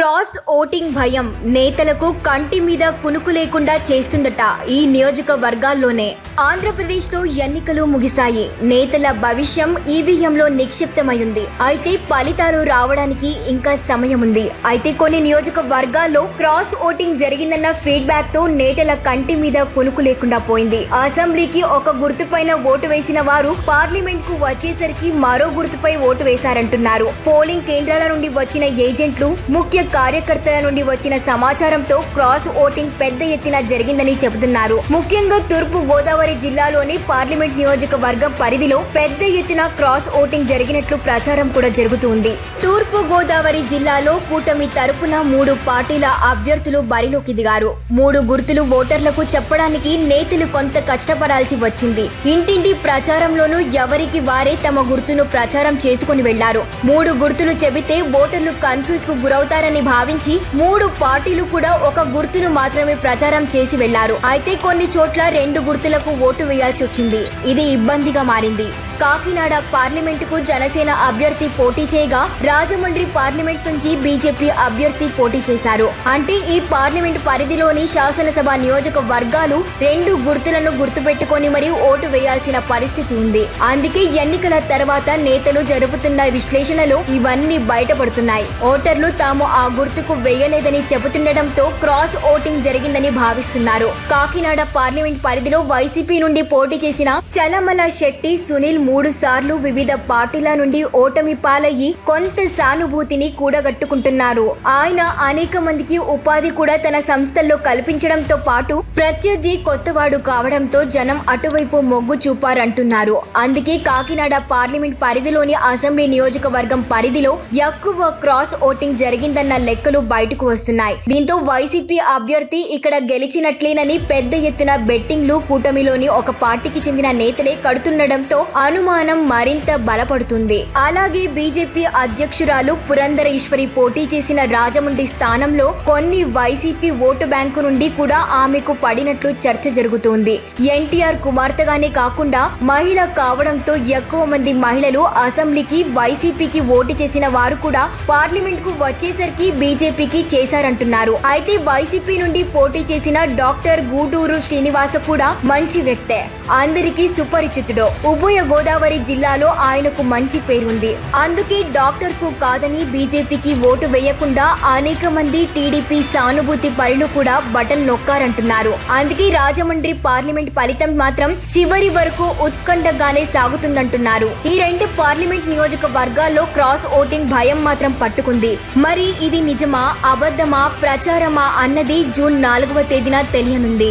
Cross voting భయం నేతలకు కంటి మీద కునుకు లేకుండా చేస్తుందట ఈ నియోజకవర్గాల్లోనే. ఆంధ్రప్రదేశ్లో ఎన్నికలు ముగిశాయి. నేతల భవిష్యం ఈవీఎంలో నిక్షిప్తమైంది. అయితే ఫలితాలు రావడానికి ఇంకా సమయం ఉంది అయితే కొన్ని నియోజకవర్గాల్లో క్రాస్ ఓటింగ్ జరిగిందన్న ఫీడ్బ్యాక్తో నేతల కంటి మీద కొనుకు లేకుండా పోయింది. అసెంబ్లీకి ఒక గుర్తుపైన ఓటు వేసిన వారు పార్లమెంట్కు వచ్చేసరికి మరో గుర్తుపై ఓటు వేశారంటున్నారు. పోలింగ్ కేంద్రాల నుండి వచ్చిన ఏజెంట్లు ముఖ్య కార్యకర్తల నుండి వచ్చిన సమాచారంతో క్రాస్ ఓటింగ్ పెద్ద ఎత్తున జరిగిందని చెబుతున్నారు. ముఖ్యంగా తూర్పు గోదావరి జిల్లాలోని పార్లమెంట్ నియోజకవర్గం పరిధిలో పెద్ద ఎత్తున క్రాస్ ఓటింగ్ జరిగినట్లు ప్రచారం కూడా జరుగుతుంది. తూర్పు గోదావరి జిల్లాలో కూటమి తరపున మూడు పార్టీల అభ్యర్థులు బరిలోకి దిగారు. మూడు గుర్తులు ఓటర్లకు చెప్పడానికి నేతలు కొంత కష్టపడాల్సి వచ్చింది. ఇంటింటి ప్రచారంలోనూ ఎవరికి వారే తమ గుర్తును ప్రచారం చేసుకుని వెళ్ళారు. మూడు గుర్తులు చెబితే ఓటర్లు కన్ఫ్యూజ్కు గురవుతారని భావించి మూడు పార్టీలు కూడా ఒక గుర్తును మాత్రమే ప్రచారం చేసి వెళ్ళారు. అయితే కొన్ని చోట్ల రెండు గుర్తులకు ఓటు వేయాల్సి వచ్చింది. ఇది ఇబ్బందిగా మారింది. కాకినాడ పార్లమెంటుకు జనసేన అభ్యర్థి పోటీ చేయగా రాజమండ్రి పార్లమెంట్ నుంచి బీజేపీ అభ్యర్థి పోటీ చేశారు. అంటే ఈ పార్లమెంట్ పరిధిలోని శాసనసభ నియోజకవర్గాలు రెండు గుర్తులను గుర్తుపెట్టుకొని మరియు ఓటు వేయాల్సిన పరిస్థితి ఉంది. అందుకే ఎన్నికల తర్వాత నేతలు జరుపుతున్న విశ్లేషణలు ఇవన్నీ బయటపడుతున్నాయి. ఓటర్లు తాము ఆ గుర్తుకు వేయలేదని చెబుతుండటంతో క్రాస్ ఓటింగ్ జరిగిందని భావిస్తున్నారు. కాకినాడ పార్లమెంట్ పరిధిలో వైసీపీ నుండి పోటీ చేసిన చలమల శెట్టి సునీల్ మూడు సార్లు వివిధ పార్టీల నుండి ఓటమి పాలయ్యి కొంత సానుభూతిని కూడగట్టుకుంటున్నారు. ఆయన అనేక మందికి ఉపాధి కూడా తన సంస్థల్లో కల్పించడంతో పాటు ప్రత్యర్థి కొత్తవాడు కావడంతో జనం అటువైపు మొగ్గు చూపారంటున్నారు. అందుకే కాకినాడ పార్లమెంట్ పరిధిలోని అసెంబ్లీ నియోజకవర్గం పరిధిలో ఎక్కువ క్రాస్ ఓటింగ్ జరిగిందన్న లెక్కలు బయటకు వస్తున్నాయి. దీంతో వైసీపీ అభ్యర్థి ఇక్కడ గెలిచినట్లేనని పెద్ద ఎత్తున బెట్టింగ్లు కూటమిలోని ఒక పార్టీకి చెందిన నేతలే కడుతుండటంతో అనుమానం మరింత బలపడుతుంది. అలాగే బీజేపీ అధ్యక్షురాలు పురంధరేశ్వరి పోటీ చేసిన రాజమండ్రి స్థానంలో కొన్ని వైసీపీ ఓటు బ్యాంకు నుండి కూడా ఆమెకు పడినట్లు చర్చ జరుగుతోంది. ఎన్టీఆర్ కుమార్తెగానే కాకుండా మహిళ కావడంతో ఎక్కువ మంది మహిళలు అసెంబ్లీకి వైసీపీకి ఓటు చేసిన వారు కూడా పార్లమెంట్కు వచ్చేసరికి బీజేపీకి చేశారంటున్నారు. అయితే వైసీపీ నుండి పోటీ చేసిన డాక్టర్ గూడూరు శ్రీనివాస కూడా మంచి వ్యక్తే. అందరికీ సుపరిచితుడు. ఉభయ గోదావరి జిల్లాలో ఆయనకు మంచి పేరుంది. అందుకే డాక్టర్కు కాదని బీజేపీకి ఓటు వేయకుండా అనేక మంది టీడీపీ సానుభూతి పరులు కూడా బటన్ నొక్కారంటున్నారు. అందుకే రాజమండ్రి పార్లమెంట్ ఫలితం మాత్రం చివరి వరకు ఉత్కంఠగానే సాగుతుందంటున్నారు. ఈ రెండు పార్లమెంట్ నియోజకవర్గాల్లో క్రాస్ ఓటింగ్ భయం మాత్రం పట్టుకుంది. మరి ఇది నిజమా అబద్ధమా ప్రచారమా అన్నది జూన్ నాలుగవ తేదీన తెలియనుంది.